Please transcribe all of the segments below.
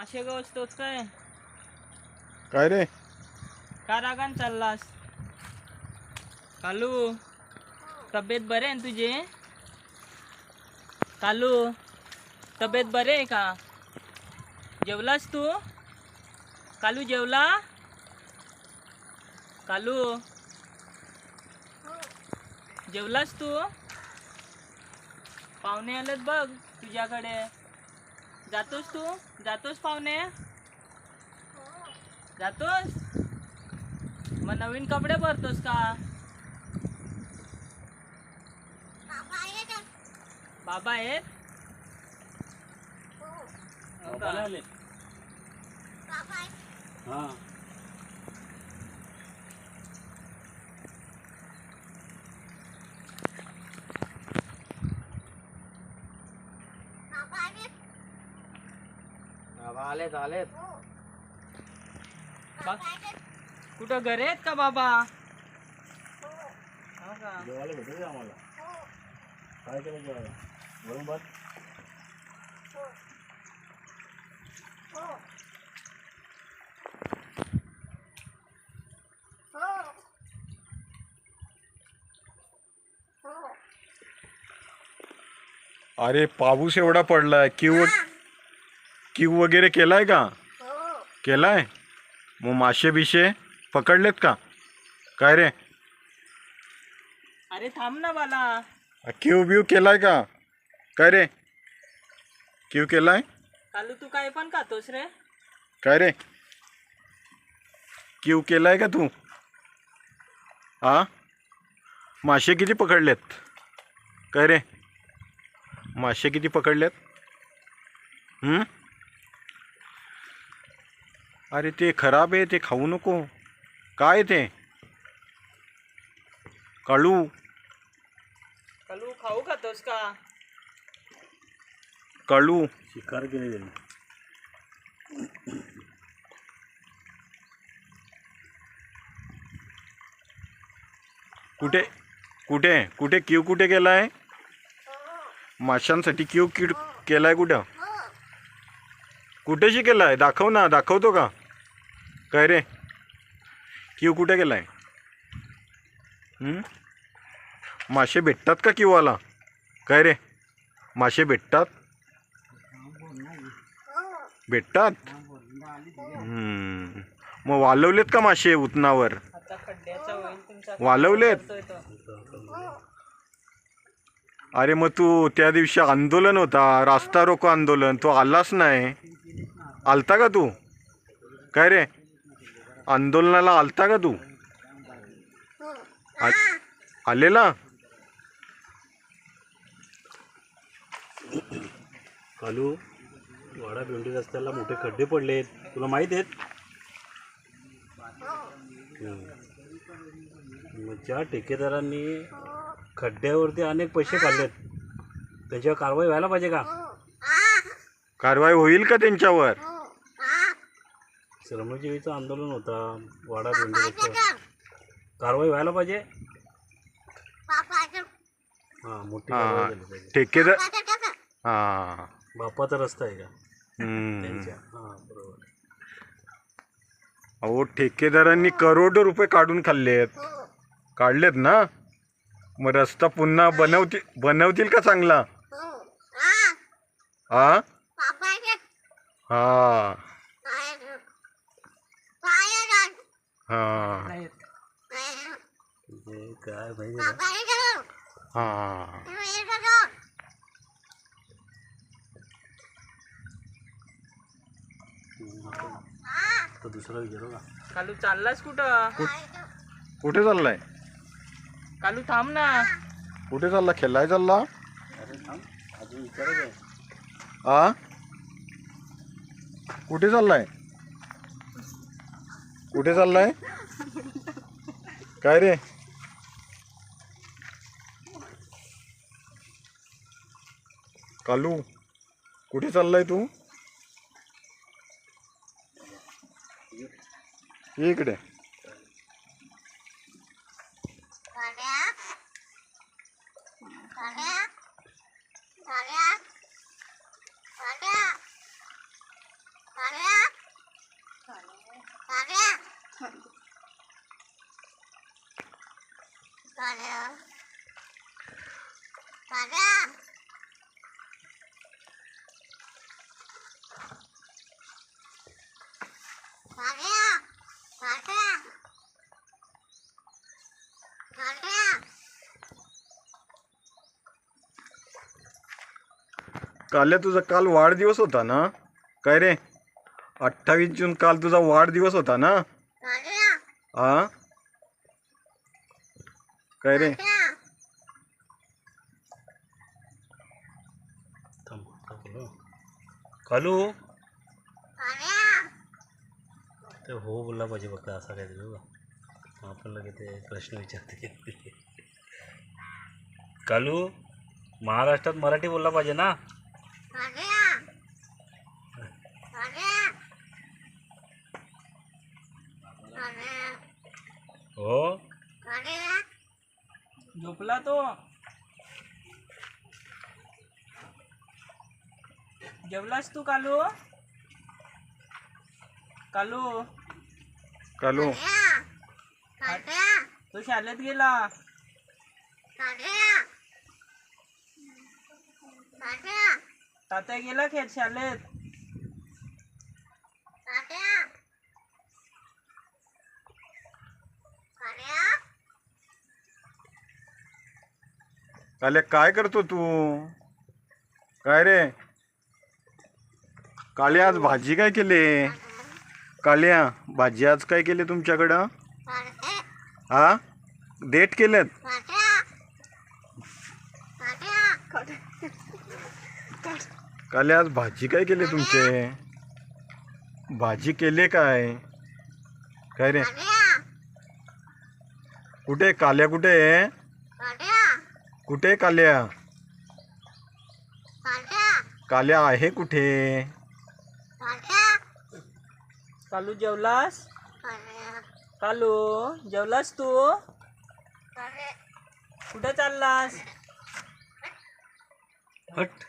माशे गवसतोच काय? काय रे? का रागान चाललास? कालू तब्येत बरे आहे ना तुझे? कालू तब्येत बरे आहे का? जेवलास तू? कालू जेवला? कालू जेवलास तू? पाहुणे आलेत बघ तुझ्याकडे. जातोस तू? जातोस पाहुणे? जातोस? मग नवीन कपडे भरतोस का? बाबा आहेत? हो. का? हा. आलेत आलेत कुठं घरी आहेत का बाबा? हो. का? जेवायला भेटेल का आम्हाला. काय केलं जेवायला बरोबर अरे पाऊस एवढा पडलाय क्यू क्यू वगैरे केलाय का? केलाय? मग मासे बिशे पकडलेत का? काय रे? अरे थांब ना मला क्यू ब्यू केलाय का? काय रे? क्यू केलाय? कालू तू काय पण खातोस रे? काय रे? क्यू केलाय का तू? हा मासे किती पकडलेत? काय रे? मासे किती पकडलेत? हं? अरे ते खराब आहे ते खाऊ नको. काय ते? काळू कालू खाऊ खातोस का? काळू शिकार केली त्यांनी. कुठे? कुठे? कुठे क्यू कुठे केलाय? माशांसाठी क्यू किड केलाय कुठं? कुठेशी केलाय? दाखव ना दाखवतो का? काय रे? क्यू कुठे गेलाय? मासे भेटतात का किवाला काय रे? मासे भेटतात? भेटतात? मग वालवलेत का मासे उतनावर? वालवलेत? अरे मग तू त्या दिवशी आंदोलन होता रास्ता रोको आंदोलन तो आलाच नाही. आलता का तू? काय रे? आंदोलनाला आलता का तू? आ- आलेला? कालू वाडा भेंडी रस्त्याला मोठे खड्डे पडलेत तुला माहीत आहेत? हम्म. मग ज्या ठेकेदारांनी खड्ड्यावरती अनेक पैसे काढलेत त्यांच्यावर कारवाई व्हायला पाहिजे का? कारवाई होईल का त्यांच्यावर? श्रमजीवीचं आंदोलन होता. वाडा रस्त्यावर कारवाई व्हायला पाहिजे? हां मोठी हा कारवाई झाली पाहिजे. ठेकेदार हा. बापाचा रस्ता आहे का? हम्म. त्यांच्या. हां बरोबर. अहो ठेकेदारांनी करोडो रुपये काढून खाल्लेत. काढलेत ना? मग रस्ता पुन्हा बनवतील बनवतील का चांगला? हा. हा. हा. काय का हा. आता दुसरा विचारू का? कालू चाललास कुठं? कुठे चाललाय? कालू थांब ना. कुठे चालला? खेळाय चालला? अरे थांब अजून विचारायचं आ? कुठे चाललाय? कुठे चाललाय? काय रे? कालू कुठे चाललाय तू? इकडे. काल्या तुझा काल वाढदिवस होता ना? काय रे? अठ्ठावीस जून काल तुझा वाढदिवस होता ना? हा? काय रे? कालू ते हो बोलला पाहिजे फक्त असं काहीतरी बघा. आपण लगेच ते प्रश्न विचारते. कालू महाराष्ट्रात मराठी बोलला पाहिजे ना? हो? झोपला तो. जेवलास तू कालू? कालू? कालू. तो शाळेत गेला. तात्या गेला खेळ शाळेत? काल्या काय करतो तू? काय रे? काल्या आज भाजी काय केली? काल्या भाजी आज काय केली तुमच्याकडं? हा? डेट केलेत? काल्या आज भाजी काय केली तुमचे? भाजी केली काय? काय रे? कुठे? काल्या कुठे? आहे कुठे काल्या? काल्या आहे कुठे? कालू जेवलास? कालू जेवलास तू? कुठे चाललास? हट.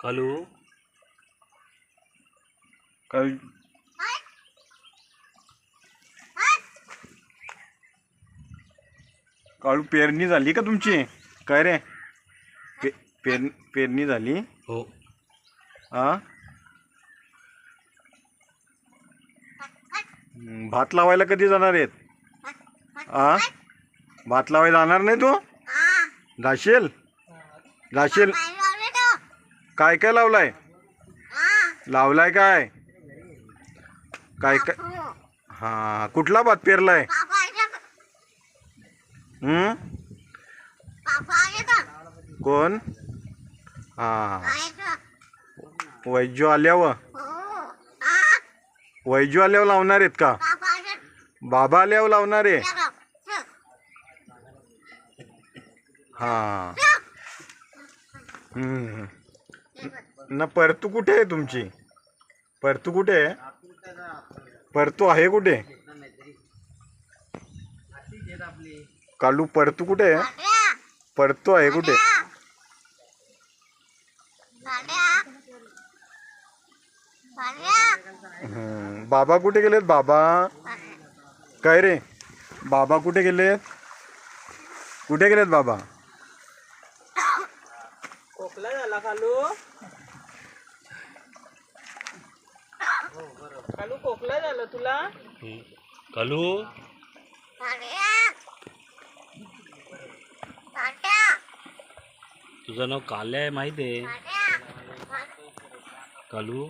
कालू? काय काळू पेरणी झाली का तुमची? काय रे? पे पेर पेरणी झाली? हो. हा भात लावायला कधी जाणार आहेत? हा भात लावायला जाणार नाही तू? जाशील जाशील काय काय लावलाय? लावलाय काय? काय काय? हा कुठला भात पेरलाय? कोण? हा. वैजू आल्यावर. वैजू आल्यावर लावणार आहेत का? बाबा आल्यावर लावणार आहे. हा. ना परतू कुठे आहे तुमची? परतू कुठे आहे? परतू आहे कुठे? कालू परतू कुठे? आहे परतू आहे कुठे? बाबा कुठे गेलेत? बाबा. काय रे? बाबा कुठे गेलेत? कुठे गेलेत बाबा? खोकला झाला कालू. कालू खोकला झालं तुला? कालू? तुझं नाव काल्या आहे माहिती आहे? कालू?